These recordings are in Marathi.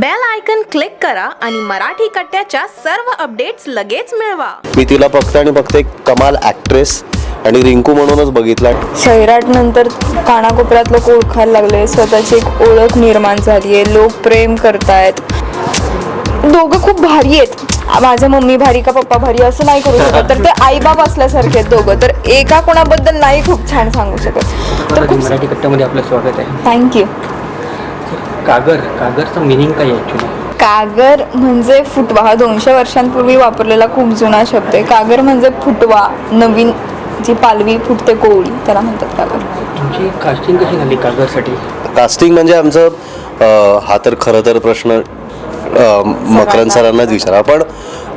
बेल आयकन क्लिक करा आणि मराठी कट्ट्याच्या सर्व अपडेट्स लगेच मिळवा. मी तिला फक्त आणि फक्त एक कमाल ॲक्ट्रेस आणि रिंकू म्हणूनच बघितला. सैराट नंतर कानाकोपऱ्यात लोक ओळखायला लागले. स्वतःची एक ओळख निर्माण झाली आहे लोक प्रेम करतायत. दोघं खूप भारी आहेत. माझं मम्मी भारी का पप्पा भारी असं नाही करू शकत. तर ते आईबाप असल्यासारखे आहेत दोघं. तर एका कोणाबद्दल नाही खूप छान सांगू शकत. तर खूप मराठी कट्ट्यामध्ये आपलं स्वागत आहे. थँक्यू कागर कागरचं मिनिंग काय आहे ॲक्च्युली कागर म्हणजे फुटवा. हा दोनशे वर्षांपूर्वी वापरलेला खूप जुना शब्द आहे. कागर म्हणजे फुटवा नवीन जी पालवी फुटते कोवळी त्याला म्हणतात कागर. तुमची कास्टिंग कशी झाली कागरसाठी? कास्टिंग म्हणजे आमचं अं, हा तर खरं तर प्रश्न अं, मकरंद सरांनाच विचारा. पण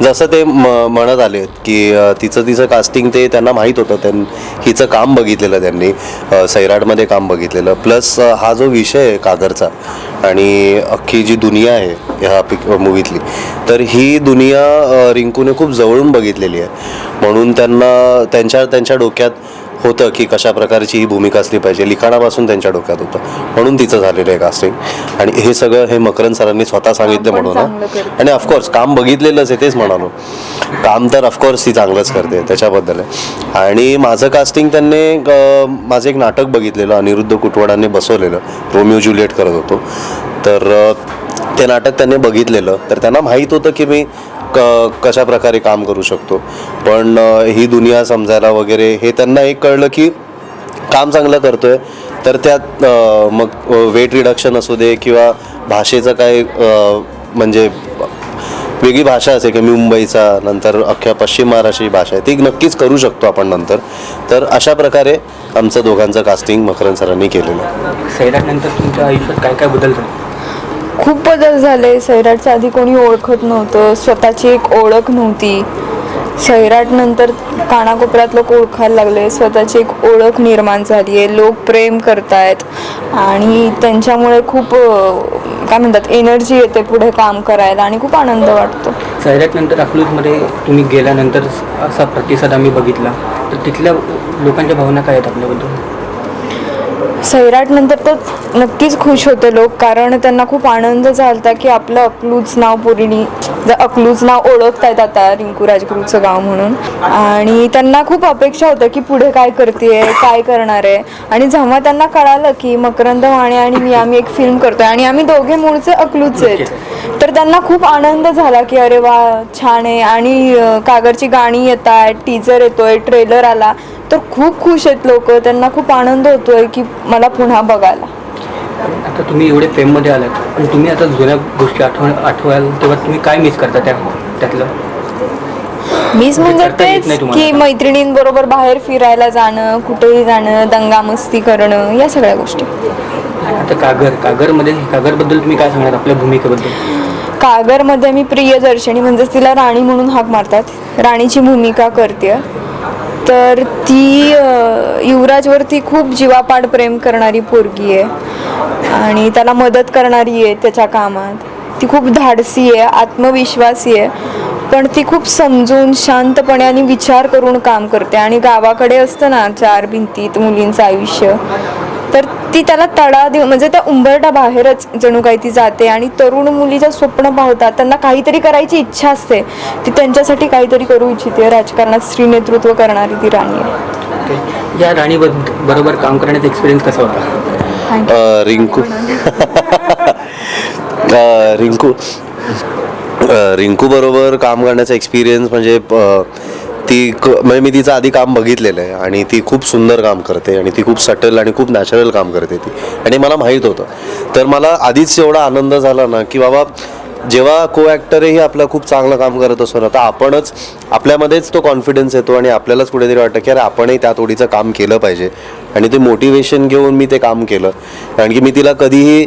जसं ते म्हणत आले की तिचं तिचं कास्टिंग ते त्यांना माहीत होतं. त्यां हिचं काम बघितलेलं त्यांनी. सैराटमध्ये काम बघितलेलं. प्लस हा जो विषय आहे कागरचा आणि अख्खी जी दुनिया आहे ह्या पिक मूवीतली तर ही दुनिया रिंकूने खूप जवळून बघितलेली आहे. म्हणून त्यांना त्यांच्या त्यांच्या डोक्यात होतं की कशा प्रकारची ही भूमिका असली पाहिजे. लिखाणापासून त्यांच्या डोक्यात होतं. म्हणून तिचं झालेलं आहे कास्टिंग आणि हे सगळं हे मकरंद सरांनी स्वतः सांगितलं म्हणून. आणि ऑफकोर्स काम बघितलेलंच आहे तेच म्हणालो. काम तर ऑफकोर्स ती चांगलंच करते त्याच्याबद्दल आहे. आणि माझं कास्टिंग त्यांनी माझं एक नाटक बघितलेलं अनिरुद्ध कुटवाडांनी बसवलेलं रोमिओ ज्युलिएट करत होतो. तर ते नाटक त्यांनी बघितलेलं. तर त्यांना माहीत होतं की मी क कशा प्रकारे काम करू शकतो. पण ही दुनिया समजायला वगैरे हे त्यांना एक कळलं की काम चांगलं करतोय. तर त्यात मग वेट रिडक्शन असू दे किंवा भाषेचं काय म्हणजे वेगळी भाषा असेल की मुंबईचा नंतर अख्ख्या पश्चिम महाराष्ट्राची भाषा आहे ती नक्कीच करू शकतो आपण नंतर. तर अशा प्रकारे आमचं दोघांचं कास्टिंग मकरन सरांनी केलेलं सैराटनंतर तुमच्या आयुष्यात काय काय बदल झाले? खूप बदल झाले. सैराटच्या आधी कोणी ओळखत नव्हतं. स्वतःची एक ओळख नव्हती. सैराट नंतर कानाकोपऱ्यात लोक ओळखायला लागले. स्वतःची एक ओळख निर्माण झाली आहे. लोक प्रेम करतायत. आणि त्यांच्यामुळे खूप काय म्हणतात एनर्जी येते पुढे काम करायला आणि खूप आनंद वाटतो. सैराटनंतर अकलूजमध्ये तुम्ही गेल्यानंतर असा प्रतिसाद आम्ही बघितला. तर तिथल्या लोकांच्या भावना काय आहेत आपल्याबद्दल? सैराट नंतर तर नक्कीच खुश होते लोक कारण त्यांना खूप आनंद झालता की आपलं अकलूज नाव पुरीणी अकलूज नाव ओळखतायत आता रिंकू राजगुरूचं गाव म्हणून. आणि त्यांना खूप अपेक्षा होत्या की पुढे काय करते काय करणार. आहे आणि जेव्हा त्यांना कळालं की मकरंद वाणे आणि मी आम्ही एक फिल्म करतोय आणि आम्ही दोघे मूळचे अकलूजचे आहेत तर त्यांना खूप आनंद झाला की अरे वा छान आहे. आणि कागरची गाणी येत आहेत टीजर येतोय ट्रेलर आला. तर खूप खुश आहेत लोक. त्यांना खूप आनंद होतोय की मला पुन्हा बघायला. आता तुम्ही एवढे फेममध्ये आलात. पण तुम्ही आता जुन्या गोष्टी आठवण आठवाल तेव्हा तुम्ही काय मिस करता त्या त्यातलं? मीच म्हणजे येत तेच. की मैत्रिणींबरोबर बाहेर फिरायला जाणं कुठेही जाणं दंगा मस्ती करणं या सगळ्या गोष्टी. आता कागर कागरमध्ये कागरबद्दल तुम्ही काय सांगणार आपल्या भूमिकेबद्दल? कागरमध्ये मी प्रियदर्शनी म्हणजेच तिला राणी म्हणून हाक मारतात. राणीची भूमिका करते तर ती युवराजवरती खूप जीवापाड प्रेम करणारी पोरगी आहे. आणि त्याला मदत करणारी आहे त्याच्या कामात. ती खूप धाडसी आहे आत्मविश्वासी आहे. पण ती खूप समजून शांतपणे आणि विचार करून काम करते. आणि गावाकडे असतं ना चार भिंतीत मुलींचं आयुष्य ती त्याला तडा देऊ म्हणजे त्या उंबरटा बाहेरच जणू काही ती जाते आणि तरुण मुलीच्या स्वप्न पाहतात त्यांना काहीतरी करायची इच्छा असते. ती त्यांच्यासाठी काहीतरी करू इच्छिते. राजकारणात स्त्री नेतृत्व करणारी ती राणी आहे. या राणी बरोबर काम करण्याचा एक्सपिरियन्स कसा होता? अ, रिंकू. अ, रिंकू. अ, रिंकू बरोबर काम करण्याचा एक्सपिरियन्स म्हणजे ती क म्हणजे मी तिचं आधी काम बघितलेलं आहे आणि ती खूप सुंदर काम करते आणि ती खूप सटल आणि खूप नॅचरल काम करते ती. आणि मला माहीत होतं. तर मला आधीच एवढा आनंद झाला ना की बाबा जेव्हा को ॲक्टरही आपलं खूप चांगलं काम करत असतो ना तर आपणच आपल्यामध्येच तो कॉन्फिडन्स येतो आणि आपल्यालाच कुठेतरी वाटतं की अरे आपणही त्या तोडीचं काम केलं पाहिजे. आणि ते मोटिवेशन घेऊन मी ते काम केलं. कारण की मी तिला कधीही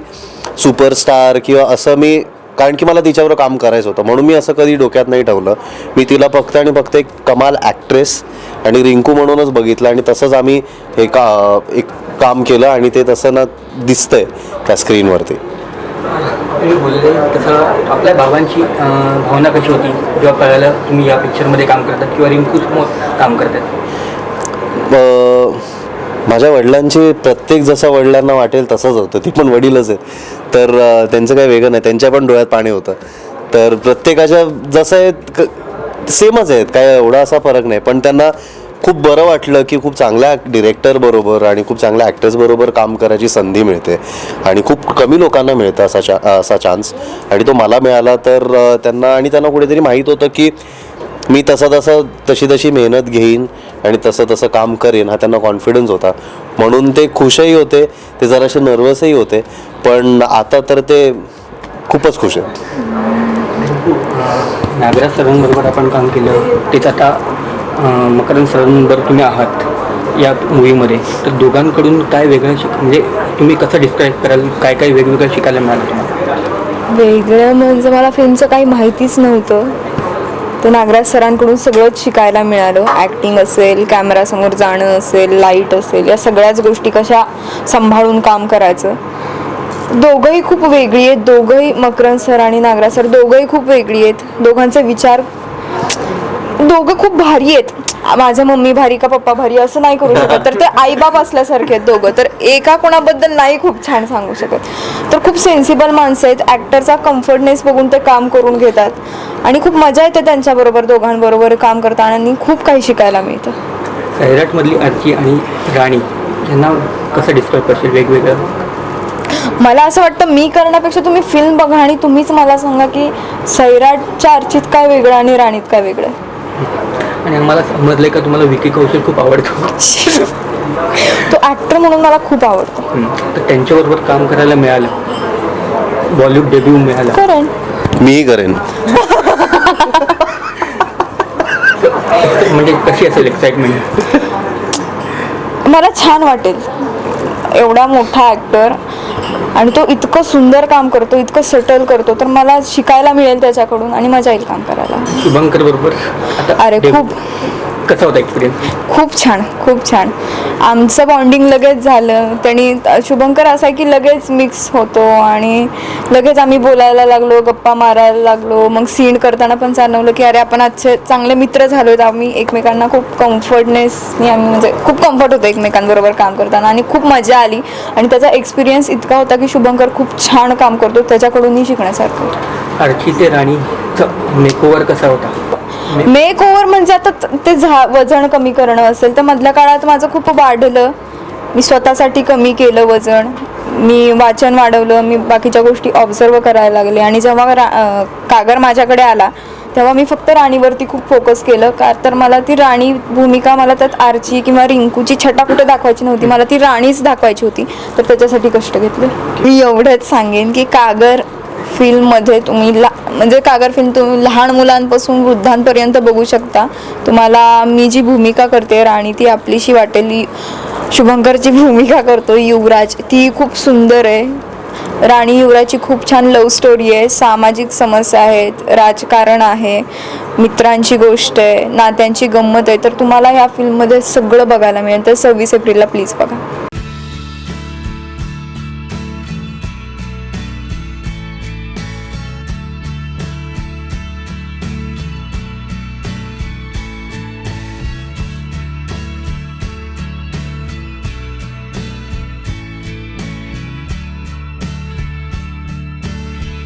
सुपरस्टार किंवा असं मी कारण की मला तिच्यावर काम करायचं होतं. म्हणून मी असं कधी डोक्यात नाही ठेवलं. मी तिला फक्त आणि फक्त एक कमाल ॲक्ट्रेस आणि रिंकू म्हणूनच बघितलं आणि तसंच आम्ही हे का एक काम केलं आणि ते तसं ना दिसतंय त्या स्क्रीनवरती तुम्ही बोलले तसं आपल्या भावांची भावना कशी होती? जेव्हा कळालं तुम्ही या पिक्चरमध्ये काम करतात किंवा रिंकू काम करतात? माझ्या वडिलांची प्रत्येक जसं वडिलांना वाटेल तसंच होतं. ती पण वडीलच आहेत. तर त्यांचं काही वेगळं नाही. त्यांच्या पण डोळ्यात पाणी होतं. तर प्रत्येकाच्या जसं आहे सेमच आहेत. काय एवढा असा फरक नाही. पण त्यांना खूप बरं वाटलं की खूप चांगल्या डिरेक्टरबरोबर आणि खूप चांगल्या ॲक्टर्स बरोबर काम करायची संधी मिळते. आणि खूप कमी लोकांना मिळतं असा चा असा चान्स आणि तो मला मिळाला तर त्यांना आणि त्यांना कुठेतरी माहीत होतं की मी तसा तसा तशी तशी मेहनत घेईन. आणि तसं तसं काम करेन हा त्यांना कॉन्फिडन्स होता. म्हणून ते खुशही होते ते जरासे नर्वसही होते पण आता तर ते खूपच खुश आहेत. नागराज सरांबरोबर आपण काम केलं तेच आता मकरंद सरांबरोबर तुम्ही आहात या मूवीमध्ये तर दोघांकडून काय वेगळं शिक म्हणजे तुम्ही कसं डिस्क्राईब कराल काय काय वेगवेगळं शिकायला मिळालं तुम्हाला? वेगळं म्हणजे मला फिल्मचं काही माहितीच नव्हतं. तर नागराज सरांकडून सगळंच शिकायला मिळालं. ॲक्टिंग असेल कॅमेरासमोर जाणं असेल लाइट असेल या सगळ्याच गोष्टी कशा सांभाळून काम करायचं? दोघंही खूप वेगळी आहेत. दोघंही मकरंद सर आणि नागराज सर दोघंही खूप वेगळी आहेत. दोघांचे विचार दोघं खूप भारी आहेत. माझ्या मम्मी भारी का पप्पा भारी असं नाही करू शकत. तर ते आईबाप असल्यासारखे आहेत दोघं. तर एका कोणाबद्दल नाही खूप छान सांगू शकत. तर खूप सेन्सिबल माणसं आहेत. ॲक्टरचा कम्फर्टनेस बघून ते काम करून घेतात. आणि खूप मजा येते त्यांच्याबरोबर दोघांबरोबर काम करताना आणि खूप काही शिकायला मिळतं. सैराटमधली आरची आणि राणी यांना कसं डिस्क्राईब करशील वेगवेगळं? मला असं वाटतं मी करण्यापेक्षा तुम्ही फिल्म बघा आणि तुम्हीच मला सांगा की सैराटच्या अर्चित काय वेगळं आणि राणीत काय वेगळं आणि आम्हाला समजलंय का तुम्हाला विकी कौशल खूप आवडतो. तो ॲक्टर म्हणून मला खूप आवडतो. हम्म. तर त्यांच्याबरोबर काम करायला मिळालं. बॉलिवूड डेब्यू मिळाला. करण. मीही करेन. म्हणजे कशी असेल एक्साइटमेंट मला छान वाटेल. एवढा मोठा ॲक्टर आणि तो इतकं सुंदर काम करतो इतकं सटल करतो तर मला शिकायला मिळेल त्याच्याकडून आणि मजा येईल काम करायला शुभंकर बरोबर अरे. खूप. कसा होता एक्सपिरियन्स खूप छान खूप छान. आमचं बॉन्डिंग लगेच झालं. त्यांनी शुभंकर असा आहे की लगेच मिक्स होतो आणि लगेच आम्ही बोलायला लागलो गप्पा मारायला लागलो. मग सीन करताना पण जाणवलं की अरे आपण आजचे चांगले मित्र झालो आहेत. आम्ही एकमेकांना खूप कम्फर्टनेसनी आम्ही म्हणजे खूप कम्फर्ट होतं एकमेकांबरोबर काम करताना आणि खूप मजा आली. आणि त्याचा एक्सपिरियन्स इतका होता की शुभंकर खूप छान काम करतो. त्याच्याकडूनही शिकण्यासारखं. होतं. आर्ची ते राणीचा मेकओव्हर कसा होता? मेक ओव्हर म्हणजे आता ते झा वजन कमी करणं असेल तर मधल्या काळात माझं खूप वाढलं. मी स्वतःसाठी कमी केलं वजन. मी वाचन वाढवलं मी बाकीच्या गोष्टी ऑब्झर्व करायला लागले. आणि जेव्हा रा कागर माझ्याकडे आला तेव्हा मी फक्त राणीवरती खूप फोकस केलं. का तर मला ती राणी भूमिका मला त्यात आरची किंवा रिंकूची छटा कुठे दाखवायची नव्हती. मला ती राणीच दाखवायची होती. तर त्याच्यासाठी कष्ट घेतले. मी एवढंच सांगेन की कागर फिल्ममध्ये तुम्ही ला म्हणजे कागर फिल्म तुम्ही लहान मुलांपासून वृद्धांपर्यंत बघू शकता. तुम्हाला मी जी भूमिका करते राणी ती आपलीशी वाटेल. शुभंकरची भूमिका करतो युवराज. ती खूप सुंदर आहे. राणी युवराजची खूप छान लव्ह स्टोरी आहे. सामाजिक समस्या आहेत राजकारण आहे मित्रांची गोष्ट आहे नात्यांची गंमत आहे. तर तुम्हाला ह्या फिल्ममध्ये सगळं बघायला मिळेल. तर सव्वीस एप्रिलला प्लीज बघा.